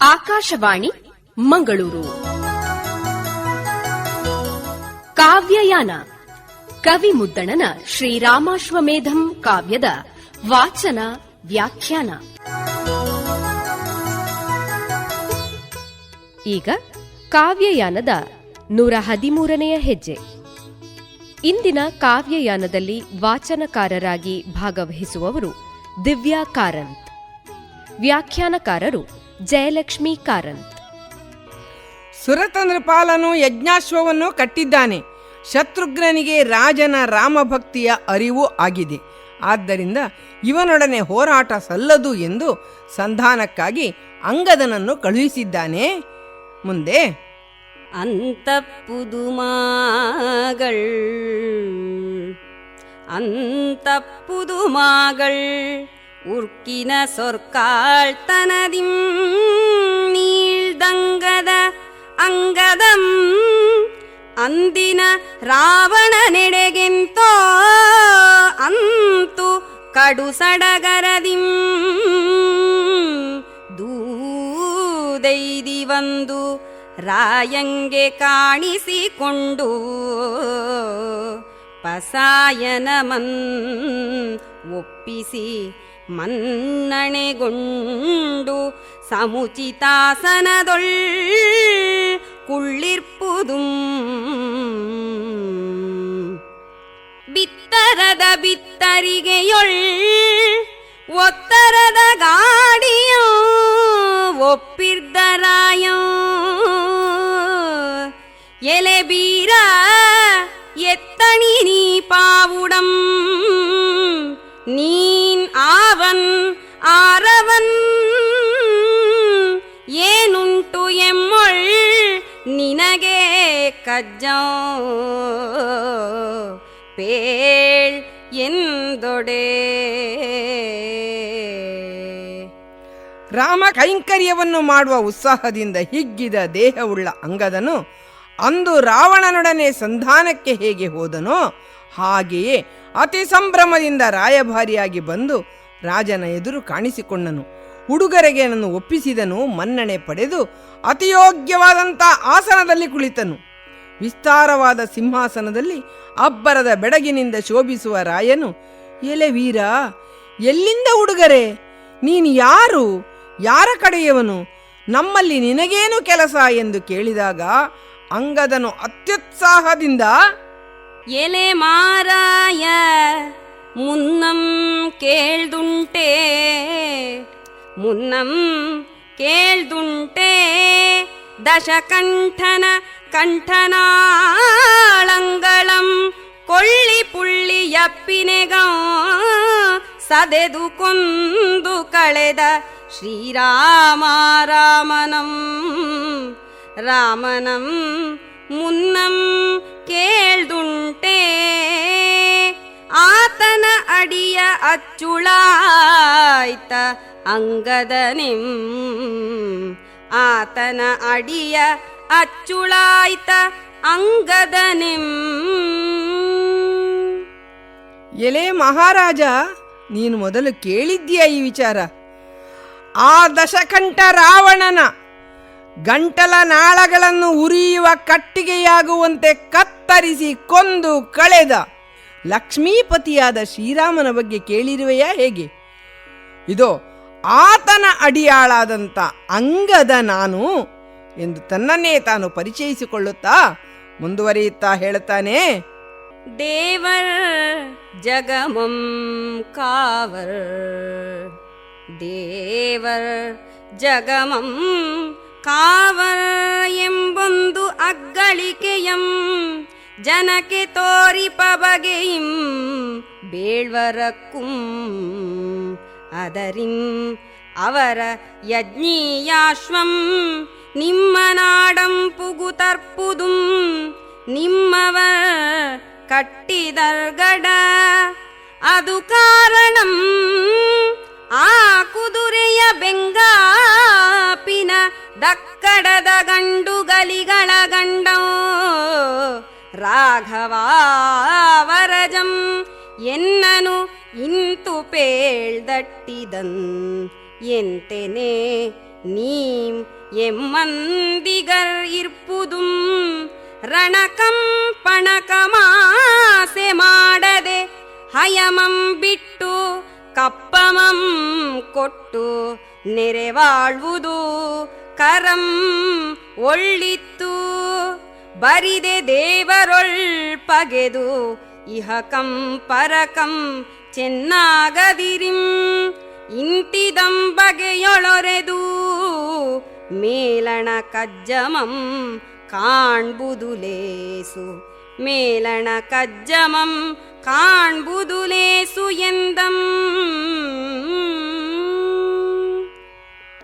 ಆಕಾಶವಾಣಿ, ಮಂಗಳೂರು. ಕಾವ್ಯಯಾನ ಕವಿ ಮುದ್ದಣನ ಶ್ರೀರಾಮಾಶ್ವಮೇಧಂ ಕಾವ್ಯದ ವಾಚನ, ವ್ಯಾಖ್ಯಾನ. ಈಗ ಕಾವ್ಯಯಾನದ ನೂರ ಹದಿಮೂರನೆಯ ಹೆಜ್ಜೆ. ಇಂದಿನ ಕಾವ್ಯಯಾನದಲ್ಲಿ ವಾಚನಕಾರರಾಗಿ ಭಾಗವಹಿಸುವವರು ದಿವ್ಯಾ ಕಾರಂತ್. ವ್ಯಾಖ್ಯಾನಕಾರರು ಜಯಲಕ್ಷ್ಮಿ ಕಾರಂತ್ ಸುರತಂದ್ರಪಾಲನು ಯಜ್ಞಾಶ್ವವನ್ನು ಕಟ್ಟಿದ್ದಾನೆ ಶತ್ರುಘ್ನನಿಗೆ ರಾಜನ ರಾಮಭಕ್ತಿಯ ಅರಿವು ಆಗಿದೆ ಆದ್ದರಿಂದ ಇವನೊಡನೆ ಹೋರಾಟ ಸಲ್ಲದು ಎಂದು ಸಂಧಾನಕ್ಕಾಗಿ ಅಂಗದನನ್ನು ಕಳುಹಿಸಿದ್ದಾನೆ ಮುಂದೆ அந்த புதுமாகள் அந்த புதுமாகள் ಉರ್ಕಿನ ಸೊರ್ಕಾಳ್ತನದಿಂ ನೀಳ್ದಂಗದ ಅಂಗದಂ ಅಂದಿನ ರಾವಣನೆಡೆಗೆಂತೋ ಅಂತು ಕಡುಸಡಗರದಿಂ ದೂದೈದಿ ಒಂದು ರಾಯಂಗೆ ಕಾಣಿಸಿಕೊಂಡು ಪಸಾಯನಮನ್ ಒಪ್ಪಿಸಿ மன்னணெகுண்டு சமுச்சிதாசனதொள் குள்ளிற்புதும் பித்தரத பித்தரிகையொள் ஒத்தரத காடியோ ஒப்பிர்தராயோ. எலபீரா எத்தனி நீ பாவுடம் நீ ಆವನ್ ಆರವನ್. ಏನುಂಟು ಎಮ್ಮೊಳ್ ನಿನಗೆ ಕಜ್ಜೋ? ಪೇಳ್ ಎಂದೊಡೆ. ರಾಮ ಕೈಂಕರ್ಯವನ್ನು ಮಾಡುವ ಉತ್ಸಾಹದಿಂದ ಹಿಗ್ಗಿದ ದೇಹವುಳ್ಳ ಅಂಗದನು ಅಂದು ರಾವಣನೊಡನೆ ಸಂಧಾನಕ್ಕೆ ಹೇಗೆ ಹೋದನೋ ಹಾಗೆಯೇ ಅತಿ ಸಂಭ್ರಮದಿಂದ ರಾಯಭಾರಿಯಾಗಿ ಬಂದು ರಾಜನ ಎದುರು ಕಾಣಿಸಿಕೊಂಡನು. ಹುಡುಗರಿಗೆ ನನ್ನ ಒಪ್ಪಿಸಿದನು, ಮನ್ನಣೆ ಪಡೆದು ಅತಿಯೋಗ್ಯವಾದಂಥ ಆಸನದಲ್ಲಿ ಕುಳಿತನು. ವಿಸ್ತಾರವಾದ ಸಿಂಹಾಸನದಲ್ಲಿ ಅಬ್ಬರದ ಬೆಡಗಿನಿಂದ ಶೋಭಿಸುವ ರಾಯನು, ಎಲೆ ವೀರ, ಎಲ್ಲಿಂದ ಹುಡುಗರೆ ನೀನು ಯಾರು? ಯಾರ ಕಡೆಯವನು? ನಮ್ಮಲ್ಲಿ ನಿನಗೇನು ಕೆಲಸ? ಎಂದು ಕೇಳಿದಾಗ ಅಂಗದನು ಅತ್ಯುತ್ಸಾಹದಿಂದ, ಎಲೆ ಮಾರಾಯ, ಮುನ್ನಂ ಕೇಳ್ದುಂಟೆ ಮುನ್ನಂ ಕೇಳ್ದುಂಟೆ ದಶಕಂಠನ ಕಂಠನಾಳಂಗಳಂ ಕೊಳ್ಳಿ ಪುಳ್ಳಿ ಯಪ್ಪಿನೆಗ ಸದೆದು ಕೊಂದು ಕಳೆದ ಶ್ರೀರಾಮ ರಾಮನಂ ರಾಮನಂ ಮುನ್ನಂ ಕೇಳ್ದುಂಟೆ ಆತನ ಅಡಿಯ ಅಚ್ಚುಳಾಯ್ತ ಅಂಗದನಿಂ ಆತನ ಅಡಿಯ ಅಚ್ಚುಳಾಯ್ತ ಅಂಗದ ನಿಂ ಎಲೆ ಮಹಾರಾಜ, ನೀನು ಮೊದಲು ಕೇಳಿದ್ದೀಯ ಈ ವಿಚಾರ? ಆ ದಶಕಂಠ ರಾವಣನ ಗಂಟಲ ನಾಳಗಳನ್ನು ಉರಿಯುವ ಕಟ್ಟಿಗೆಯಾಗುವಂತೆ ಕತ್ತರಿಸಿ ಕೊಂದು ಕಳೆದ. ಲಕ್ಷ್ಮೀಪತಿಯಾದ ಶ್ರೀರಾಮನ ಬಗ್ಗೆ ಕೇಳಿರುವೆಯಾ ಹೇಗೆ? ಇದು, ಆತನ ಅಡಿಯಾಳಾದಂಥ ಅಂಗದ ನಾನು ಎಂದು ತನ್ನನ್ನೇ ತಾನು ಪರಿಚಯಿಸಿಕೊಳ್ಳುತ್ತಾ ಮುಂದುವರಿಯುತ್ತಾ ಹೇಳುತ್ತಾನೆ. ದೇವರ್ ಜಗಮಂ ಕಾವರ್. ದೇವರ್ ಜಗಮಂ ಕಾವರ್ ಎಂಬೊಂದು ಅಗ್ಗಳಿಕೆಯಂ. ಜನಕ್ಕೆ ತೋರಿಪ ಬಗೆಯಿಂ ಬೇಳ್ವರಕ್ಕುಂ. ಅದರಿಂ ಅವರ ಯಜ್ಞೀಯಾಶ್ವಂ. ನಿಮ್ಮ ನಾಡಂ ಪುಗುತರ್ಪುದುಂ. ನಿಮ್ಮವ ಕಟ್ಟಿದರ್ಗಡ. ಅದು ಕಾರಣಂ ಆ ಕುದುರೆಯ ಬೆಂಗಾಪಿನ ದಕ್ಕಡದ ಗಂಡುಗಲಿಗಳ ಗಂಡೋ. ರಾಘವಾವರಜಂ ಎನ್ನನು ಇಂತು ಪೇಳ್ದಟ್ಟಿದನ್ ಎಂತೆನೆ ನೀಂ ಎಮ್ಮಂದಿಗರ್ ಇರ್ಪುದುಂ ರಣಕಂ ಪಣಕಮಾಸೆ ಮಾಡದೆ ಹಯಮಂ ಬಿಟ್ಟು ಕಪ್ಪಮಂ ಕೊಟ್ಟು ನೆರೆವಾಳ್ವುದು ಕರಂ ಒಳ್ಳಿತ್ತು ಬರಿದೆ ದೇವರೊಳ್ ಪಗೆದು ಇಹಕಂ ಪರಕಂ ಚೆನ್ನಾಗದಿರಿಂ. ಇಂತಿದಂ ಬಗೆಯೊಳೊರೆದು, ಮೇಲಣ ಕಜ್ಜಮಂ ಕಾಣ್ಬುದು ಲೇಸು ಮೇಲಣ ಕಜ್ಜಮಂ ಕಾಣ್ಬುದು ಲೇಸು ಎಂದಂ.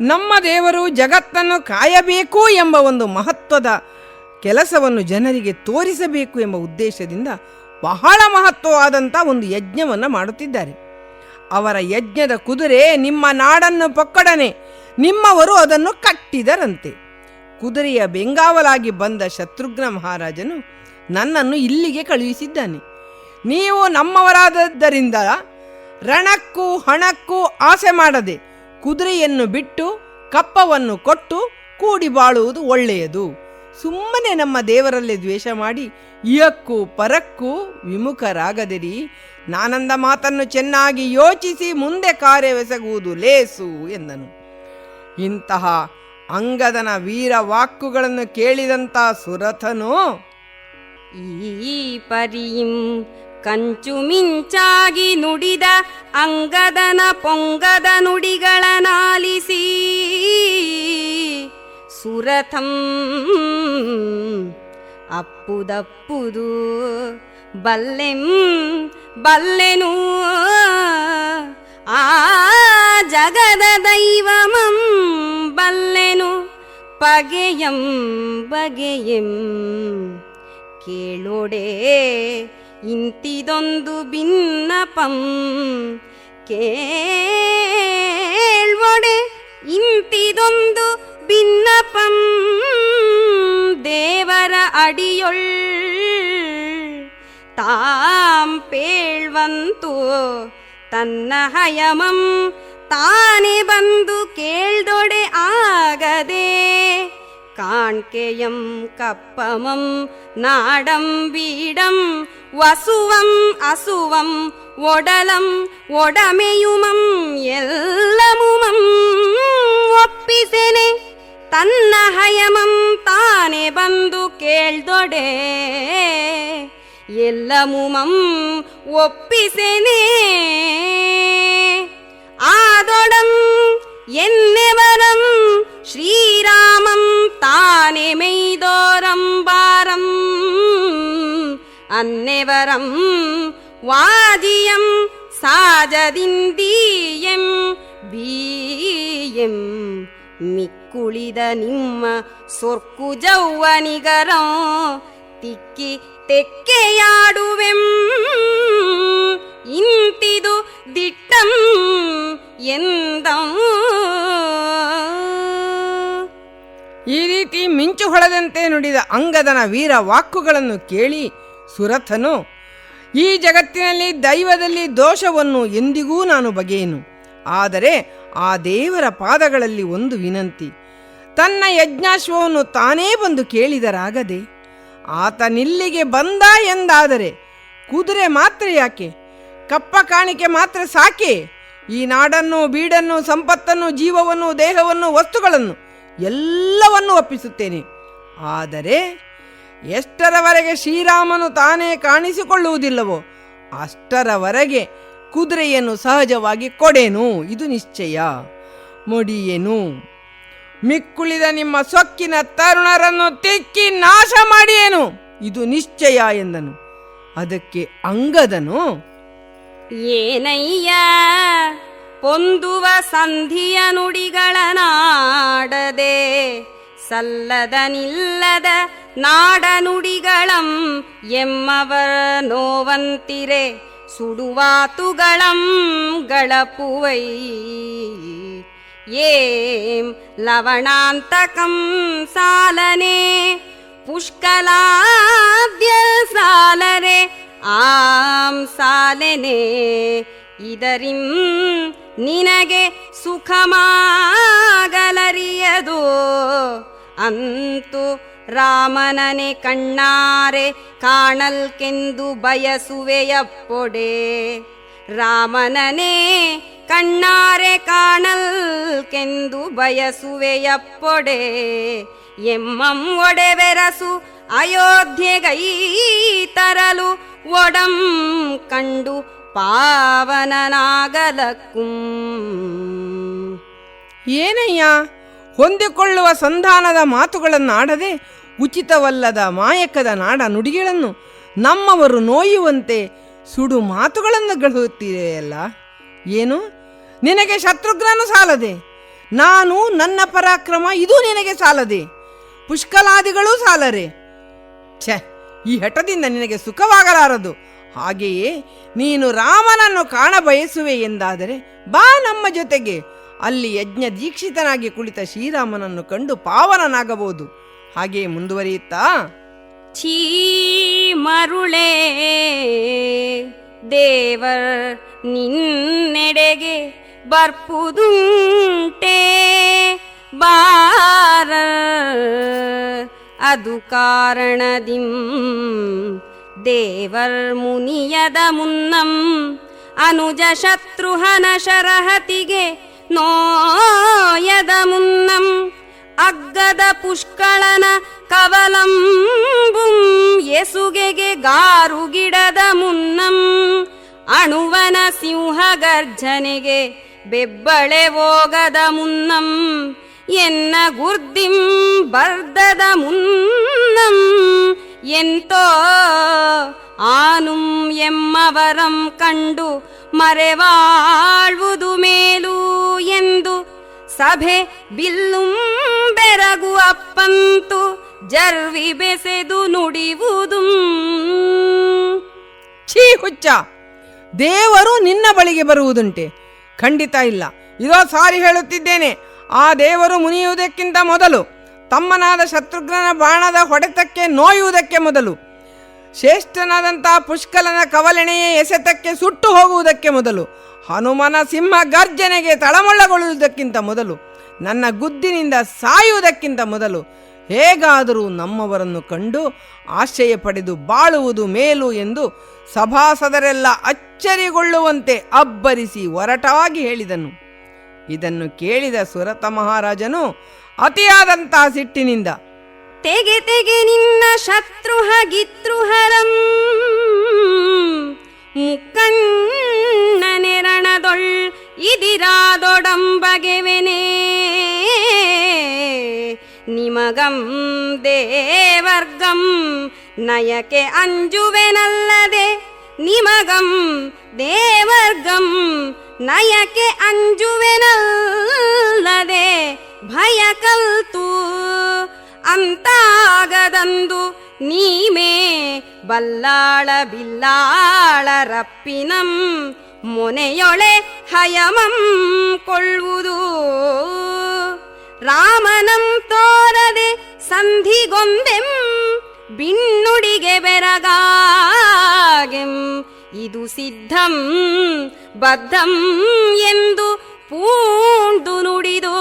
ನಮ್ಮ ದೇವರು ಜಗತ್ತನ್ನು ಕಾಯಬೇಕು ಎಂಬ ಒಂದು ಮಹತ್ವದ ಕೆಲಸವನ್ನು ಜನರಿಗೆ ತೋರಿಸಬೇಕು ಎಂಬ ಉದ್ದೇಶದಿಂದ ಬಹಳ ಮಹತ್ವವಾದಂಥ ಒಂದು ಯಜ್ಞವನ್ನು ಮಾಡುತ್ತಿದ್ದಾರೆ. ಅವರ ಯಜ್ಞದ ಕುದುರೆ ನಿಮ್ಮ ನಾಡನ್ನು ಪಕ್ಕಡನೆ, ನಿಮ್ಮವರು ಅದನ್ನು ಕಟ್ಟಿದರಂತೆ. ಕುದುರೆಯ ಬೆಂಗಾವಲಾಗಿ ಬಂದ ಶತ್ರುಘ್ನ ಮಹಾರಾಜನು ನನ್ನನ್ನು ಇಲ್ಲಿಗೆ ಕಳುಹಿಸಿದ್ದಾನೆ. ನೀವು ನಮ್ಮವರಾದದ್ದರಿಂದ ರಣಕ್ಕೂ ಹಣಕ್ಕೂ ಆಸೆ ಮಾಡದೆ ಕುದುರೆಯನ್ನು ಬಿಟ್ಟು ಕಪ್ಪವನ್ನು ಕೊಟ್ಟು ಕೂಡಿ ಬಾಳುವುದು ಒಳ್ಳೆಯದು. ಸುಮ್ಮನೆ ನಮ್ಮ ದೇವರಲ್ಲೇ ದ್ವೇಷ ಮಾಡಿ ಇಯಕ್ಕೂ ಪರಕ್ಕೂ ವಿಮುಖರಾಗದಿರಿ. ನಾನಂದ ಮಾತನ್ನು ಚೆನ್ನಾಗಿ ಯೋಚಿಸಿ ಮುಂದೆ ಕಾರ್ಯವೆಸಗುವುದು ಲೇಸು ಎಂದನು. ಇಂತಹ ಅಂಗದನ ವೀರ ವಾಕ್ಕುಗಳನ್ನು ಕೇಳಿದಂಥ ಸುರಥನು, ಈ ಪರಿಯಿಂ ಕಂಚು ಮಿಂಚಾಗಿ ನುಡಿದ ಅಂಗದನ ಪೊಂಗದ ನುಡಿಗಳನಾಲಿಸಿ ಸುರಥಂ. ಅಪ್ಪುದಪ್ಪುದು ಬಲ್ಲೆಂ ಬಲ್ಲೆನು. ಆ ಜಗದ ದೈವಮಂ ಬಲ್ಲೆನು ಪಗೆಯಂ ಬಗೆಯಂ. ಕೇಳೋಡೆ ಇಂತಿದೊಂದು ಭಿನ್ನಪಂ ಕೇಳ್ವೊಡೆ ಇಂತಿದೊಂದು ಭಿನ್ನಪಂ ದೇವರ ಅಡಿಯೊಳ್ ತಾಂ ಪೇಳ್ವಂತು ತನ್ನ ಹಯಮಂ ತಾನೇ ಬಂದು ಕೇಳ್ದೊಡೆ ಆಗದೆ ಕಾಣ್ಕೆಯಂ ಕಪ್ಪಮಂ ನಾಡಂ ಬೀಡಂ ವಸುವಂ ಅಸುವಂ ಒಡಲಂ ಒಡಮೆಯುಮಂ ಎಲ್ಲಮುಮಂ ಒಪ್ಪಿಸೆನೆ ತನ್ನಹಯಮಂ ತಾನೇ ಬಂದು ಕೇಳ್ದೊಡೆ ಎಲ್ಲಮುಮಂ ಒಪ್ಪಿಸೆನೇ ಆದೊಡಂ ಎನ್ನೆವರಂ ஸ்ரீராமம் தானே மெய்தோரம்பாரம் அன்னெவரம் வாஜியம் சாஜதிந்தீயம் பீயம். ಮಿಕ್ಕುಳಿದ ನಿಮ್ಮ ಸೊರ್ಕು ಜೌವನಿಗರ ತಿಕ್ಕಿ ತೆಕ್ಕೆಯಾಡುವೆಂ. ಇಂತಿದು ದಿಟ್ಟಂ ಎಂದಂ. ಈ ರೀತಿ ಮಿಂಚು ಹೊಳದಂತೆ ನುಡಿದ ಅಂಗದನ ವೀರ ವಾಕ್ಕುಗಳನ್ನು ಕೇಳಿ ಸುರಥನು, ಈ ಜಗತ್ತಿನಲ್ಲಿ ದೈವದಲ್ಲಿ ದೋಷವನ್ನು ಎಂದಿಗೂ ನಾನು ಬಗೆಯೇನು. ಆದರೆ ಆ ದೇವರ ಪಾದಗಳಲ್ಲಿ ಒಂದು ವಿನಂತಿ. ತನ್ನ ಯಜ್ಞಾಶ್ವವನ್ನು ತಾನೇ ಬಂದು ಕೇಳಿದರಾಗದೆ ಆತನಿಲ್ಲಿಗೆ ಬಂದ ಎಂದಾದರೆ ಕುದುರೆ ಮಾತ್ರ ಯಾಕೆ? ಕಪ್ಪ ಕಾಣಿಕೆ ಮಾತ್ರ ಸಾಕೆ? ಈ ನಾಡನ್ನು, ಬೀಡನ್ನು, ಸಂಪತ್ತನ್ನು, ಜೀವವನ್ನು, ದೇಹವನ್ನು, ವಸ್ತುಗಳನ್ನು ಎಲ್ಲವನ್ನು ಒಪ್ಪಿಸುತ್ತೇನೆ. ಆದರೆ ಎಷ್ಟರವರೆಗೆ ಶ್ರೀರಾಮನು ತಾನೇ ಕಾಣಿಸಿಕೊಳ್ಳುವುದಿಲ್ಲವೋ, ಅಷ್ಟರವರೆಗೆ ಕುದುರೆಯನ್ನು ಸಹಜವಾಗಿ ಕೊಡೇನು, ಇದು ನಿಶ್ಚಯ. ಮುಡಿಯೇನು, ಮಿಕ್ಕುಳಿದ ನಿಮ್ಮ ಸೊಕ್ಕಿನ ತರುಣರನ್ನು ತಿಕ್ಕಿ ನಾಶ ಮಾಡಿಯೇನು, ಇದು ನಿಶ್ಚಯ ಎಂದನು. ಅದಕ್ಕೆ ಅಂಗದನು, ಏನಯ್ಯ, ಪೊಂದುವ ಸಂಧಿಯ ನುಡಿಗಳನಾಡದೆ ಸಲ್ಲದ ನಿಲ್ಲದ ನಾಡ ನುಡಿಗಳಂ ಎಮ್ಮವರ ನೋವಂತಿರೆ ಸುಡುವಾತುಗಳಂ ಗಳಪುವೈ. ಏಂ ಲವಣಾಂತಕಂ ಸಾಲನೆ ಪುಷ್ಕಲಾದ್ಯ ಸಾಲರೆ ಆಂ ಸಾಲೆನೆ. ಇದರಿಂ ನಿನಗೆ ಸುಖಮಾಗಲರಿಯದು. ಅಂತೂ ರಾಮನನೆ ಕಣ್ಣಾರೆ ಕಾಣಲ್ಕೆಂದು ಬಯಸುವೆಯಪ್ಪೊಡೆ. ರಾಮನನೇ ಕಣ್ಣಾರೆ ಕಾಣಲ್ಕೆಂದು ಬಯಸುವೆಯಪ್ಪೊಡೆ. ಎಮ್ಮಂ ಒಡೆವೆರಸು ಅಯೋಧ್ಯೆಗೈ ತರಲು ಒಡಂ ಕಂಡು ಪಾವನನಾಗಲಕ್ಕೂ. ಏನಯ್ಯ? ಹೊಂದಿಕೊಳ್ಳುವ ಸಂಧಾನದ ಮಾತುಗಳನ್ನು ಆಡದೆ ಉಚಿತವಲ್ಲದ ಮಾಯಕದ ನಾಡ ನುಡಿಗಳನ್ನು ನಮ್ಮವರು ನೋಯುವಂತೆ ಸುಡು ಮಾತುಗಳನ್ನು ಗಳಿಸುತ್ತಿದೆಯಲ್ಲ ಏನು? ನಿನಗೆ ಶತ್ರುಘ್ನನು ಸಾಲದೆ. ನಾನು ನನ್ನ ಪರಾಕ್ರಮ ಇದು ನಿನಗೆ ಸಾಲದೆ. ಪುಷ್ಕಲಾದಿಗಳೂ ಸಾಲರೆ. ಛೆ, ಈ ಹಠದಿಂದ ನಿನಗೆ ಸುಖವಾಗಲಾರದು. ಹಾಗೆಯೇ ನೀನು ರಾಮನನ್ನು ಕಾಣ ಬಯಸುವೆ ಎಂದಾದರೆ ಬಾ ನಮ್ಮ ಜೊತೆಗೆ. ಅಲ್ಲಿ ಯಜ್ಞ ದೀಕ್ಷಿತನಾಗಿ ಕುಳಿತ ಶ್ರೀರಾಮನನ್ನು ಕಂಡು ಪಾವನನಾಗಬಹುದು. ಹಾಗೆಯೇ ಮುಂದುವರಿಯುತ್ತಾ? ಛೀ ಮರುಳೇ, ದೇವರ್ ನಿನ್ನೆಡೆಗೆ ಬರ್ಪುದುಂಟೆ, ಬಾರ ಅದು ಕಾರಣದಿಂ, ದೇವರ್ ಮುನಿಯದ ಮುನ್ನಂ, ಅನುಜ ಶತ್ರುಹನ ಶರಹತಿಗೆ ನೋಯದ ಮುನ್ನಂ ಅಗ್ಗದ ಪುಷ್ಕಳನ ಕವಲಂಬುಂ ಎಸುಗೆಗೆ ಗಾರು ಗಿಡದ ಮುನ್ನಂ ಅಣುವನ ಸಿಂಹ ಗರ್ಜನೆಗೆ ಬೆಬ್ಬಳೆ ಹೋಗದ ಮುನ್ನಂ ಎನ್ನ ಗುರ್ದಿಂ ಬರ್ದದ ಮುನ್ನಂ ಎಂತೋ ಆನುಂ ಎಮ್ಮವರಂ ಕಂಡು ಮರೆವಾಳ್ವುದು ಮೇಲು ಎಂದು ಸಭೆ ಬಿಲ್ಲುಂ ಬೆರಗು ಅಪ್ಪಂತು ಜರ್ವಿ ಬೆಸೆದು ನುಡಿವುದು. ಛೀ ಹುಚ್ಚ, ದೇವರು ನಿನ್ನ ಬಳಿಗೆ ಬರುವುದುಂಟೆ. ಖಂಡಿತ ಇಲ್ಲ. ಇದೋ ಸಾರಿ ಹೇಳುತ್ತಿದ್ದೇನೆ. ಆ ದೇವರು ಮುನಿಯುವುದಕ್ಕಿಂತ ಮೊದಲು ತಮ್ಮನಾದ ಶತ್ರುಘ್ನನ ಬಾಣದ ಹೊಡೆತಕ್ಕೆ ನೋಯುವುದಕ್ಕೆ ಮೊದಲು. ಶ್ರೇಷ್ಠನಾದಂಥ ಪುಷ್ಕಲನ ಕವಲಣೆಯ ಎಸೆತಕ್ಕೆ ಸುಟ್ಟು ಹೋಗುವುದಕ್ಕೆ ಮೊದಲು. ಹನುಮನ ಸಿಂಹ ಗರ್ಜನೆಗೆ ತಳಮಳ್ಳಗೊಳ್ಳುವುದಕ್ಕಿಂತ ಮೊದಲು. ನನ್ನ ಗುದ್ದಿನಿಂದ ಸಾಯುವುದಕ್ಕಿಂತ ಮೊದಲು. ಹೇಗಾದರೂ ನಮ್ಮವರನ್ನು ಕಂಡು ಆಶ್ರಯ ಪಡೆದು ಬಾಳುವುದು ಮೇಲು ಎಂದು ಸಭಾಸದರೆಲ್ಲ ಅಚ್ಚರಿಗೊಳ್ಳುವಂತೆ ಅಬ್ಬರಿಸಿ ಒರಟವಾಗಿ ಹೇಳಿದನು. ಇದನ್ನು ಕೇಳಿದ ಸುರತ ಮಹಾರಾಜನು ಅತಿಯಾದಂತಹ ಸಿಟ್ಟಿನಿಂದ ತೆಗೆ ತೆಗೆ ನಿನ್ನ ಶತ್ರುಹ ಗಿತ್ರುಹರಂ ಮುಕ್ಕಣ್ಣನೆರಣದೊಳ್ ಇದಿರಾದೊಡಂಬಗೆವೆನೇ ನಿಮಗಂ ದೇವರ್ಗಂ ನಯಕೆ ಅಂಜುವೆನಲ್ಲದೆ. ನಿಮಗಂ ದೇವರ್ಗಂ ನಯಕೆ ಅಂಜುವೆನಲ್ಲದೆ. ಭಯ ಕಲ್ತು ಅಂತಾಗದಂದು ನೀಮೇ ಬಲ್ಲಾಳ ಬಿಲ್ಲಾಳ ರಪ್ಪಿನಂ ಮೊನೆಯೊಳೆ ಹಯಮಂ ಕೊಳ್ಳುವುದು. ರಾಮನಂ ತೋರದೆ ಸಂಧಿಗೊಂದೆಂ ಬಿನ್ನುಡಿಗೆ ಬೆರಗಾಗೆಂ ಇದು ಸಿದ್ಧಂ ಬದ್ಧಂ ಎಂದು ಪೂಂಡು ನುಡಿದು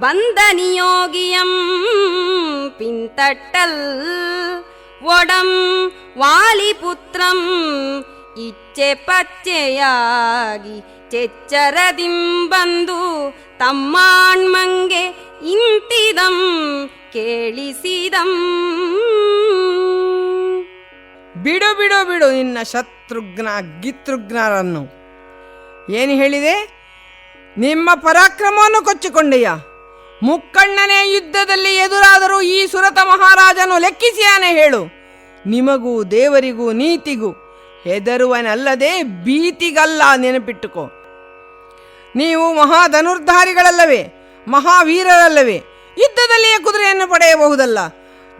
ಬಂದ ನಿಯೋಗಿಯಂ ಪಿಂತಟ್ಟಲ್ ಒಡಂ ವಾಲಿಪುತ್ರಂ ಇಚ್ಛೆ ಪಚ್ಚೆಯಾಗಿ ಚೆಚ್ಚರದಿಂ ಬಂದು ತಮ್ಮಾಣ್ಮಂಗೆ ಇಂತಿದಂ ಕೇಳಿಸಿದಂ ಬಿಡು ಬಿಡು ಬಿಡು ನಿನ್ನ ಶತ್ರುಘ್ನ, ಗಿತೃಘ್ನರನ್ನು. ಏನು ಹೇಳಿದೆ? ನಿಮ್ಮ ಪರಾಕ್ರಮವನ್ನು ಕೊಚ್ಚಿಕೊಂಡೆಯ ಮುಕ್ಕಣ್ಣನೇ ಯುದ್ಧದಲ್ಲಿ ಎದುರಾದರೂ ಈ ಸುರತ ಮಹಾರಾಜನು ಲೆಕ್ಕಿಸಿಯಾನೆ ಹೇಳು. ನಿಮಗೂ ದೇವರಿಗೂ ನೀತಿಗೂ ಹೆದರುವನಲ್ಲದೆ ಭೀತಿಗಲ್ಲ ನೆನಪಿಟ್ಟುಕೋ. ನೀವು ಮಹಾಧನುರ್ಧಾರಿಗಳಲ್ಲವೇ, ಮಹಾವೀರರಲ್ಲವೇ, ಯುದ್ಧದಲ್ಲಿಯೇ ಕುದುರೆಯನ್ನು ಪಡೆಯಬಹುದಲ್ಲ.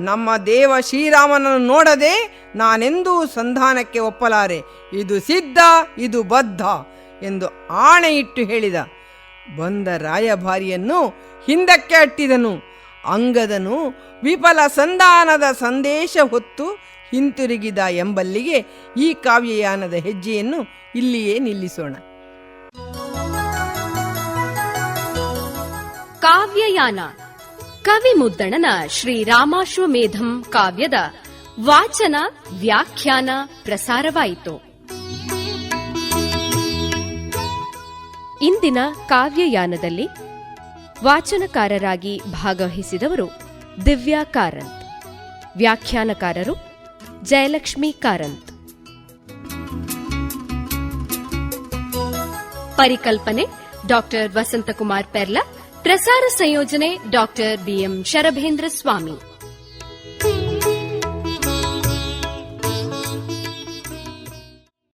ನಮ್ಮ ದೇವ ಶ್ರೀರಾಮನನ್ನು ನೋಡದೆ ನಾನೆಂದೂ ಸಂಧಾನಕ್ಕೆ ಒಪ್ಪಲಾರೆ. ಇದು ಸಿದ್ಧ, ಇದು ಬದ್ಧ ಎಂದು ಆಣೆಯಿಟ್ಟು ಹೇಳಿದ. ಬಂದ ರಾಯಭಾರಿಯನ್ನು ಹಿಂದಕ್ಕೆ ಅಟ್ಟಿದನು. ಅಂಗದನು ವಿಫಲ ಸಂಧಾನದ ಸಂದೇಶ ಹೊತ್ತು ಹಿಂತಿರುಗಿದ ಎಂಬಲ್ಲಿಗೆ ಈ ಕಾವ್ಯಯಾನದ ಹೆಜ್ಜೆಯನ್ನು ಇಲ್ಲಿಯೇ ನಿಲ್ಲಿಸೋಣ. ಕಾವ್ಯಯಾನ ಕವಿ ಮುದ್ದಣನ ಶ್ರೀರಾಮಾಶ್ವಮೇಧಂ ಕಾವ್ಯದ ವಾಚನ ವ್ಯಾಖ್ಯಾನ ಪ್ರಸಾರವಾಯಿತು. ಇಂದಿನ ಕಾವ್ಯಯಾನದಲ್ಲಿ ವಾಚನಕಾರರಾಗಿ ಭಾಗವಹಿಸಿದವರು ದಿವ್ಯಾ ಕಾರಂತ್. ವ್ಯಾಖ್ಯಾನಕಾರರು ಜಯಲಕ್ಷ್ಮಿ ಕಾರಂತ್. ಪರಿಕಲ್ಪನೆ ಡಾಕ್ಟರ್ ವಸಂತಕುಮಾರ್ ಪೆರ್ಲ. ಪ್ರಸಾರ ಸಂಯೋಜನೆ ಡಾಕ್ಟರ್ ಬಿಎಂ ಶರಭೇಂದ್ರ ಸ್ವಾಮಿ.